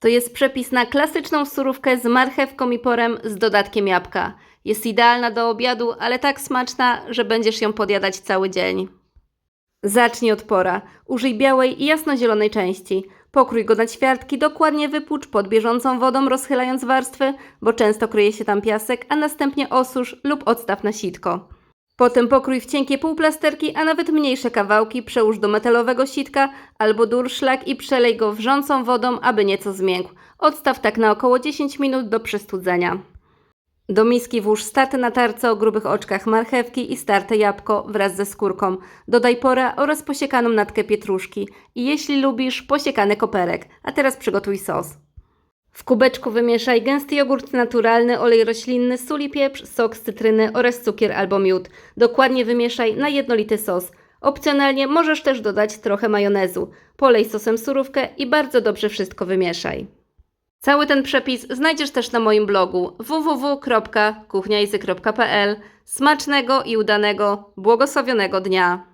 To jest przepis na klasyczną surówkę z marchewką i porem z dodatkiem jabłka. Jest idealna do obiadu, ale tak smaczna, że będziesz ją podjadać cały dzień. Zacznij od pora. Użyj białej i jasnozielonej części. Pokrój go na ćwiartki, dokładnie wypłucz pod bieżącą wodą, rozchylając warstwy, bo często kryje się tam piasek, a następnie osusz lub odstaw na sitko. Potem pokrój w cienkie półplasterki, a nawet mniejsze kawałki, przełóż do metalowego sitka albo durszlak i przelej go wrzącą wodą, aby nieco zmiękł. Odstaw tak na około 10 minut do przestudzenia. Do miski włóż starte na tarce o grubych oczkach marchewki i starte jabłko wraz ze skórką. Dodaj pora oraz posiekaną natkę pietruszki i jeśli lubisz, posiekany koperek. A teraz przygotuj sos. W kubeczku wymieszaj gęsty jogurt naturalny, olej roślinny, sól i pieprz, sok z cytryny oraz cukier albo miód. Dokładnie wymieszaj na jednolity sos. Opcjonalnie możesz też dodać trochę majonezu. Polej sosem surówkę i bardzo dobrze wszystko wymieszaj. Cały ten przepis znajdziesz też na moim blogu www.kuchniajzy.pl. Smacznego i udanego, błogosławionego dnia!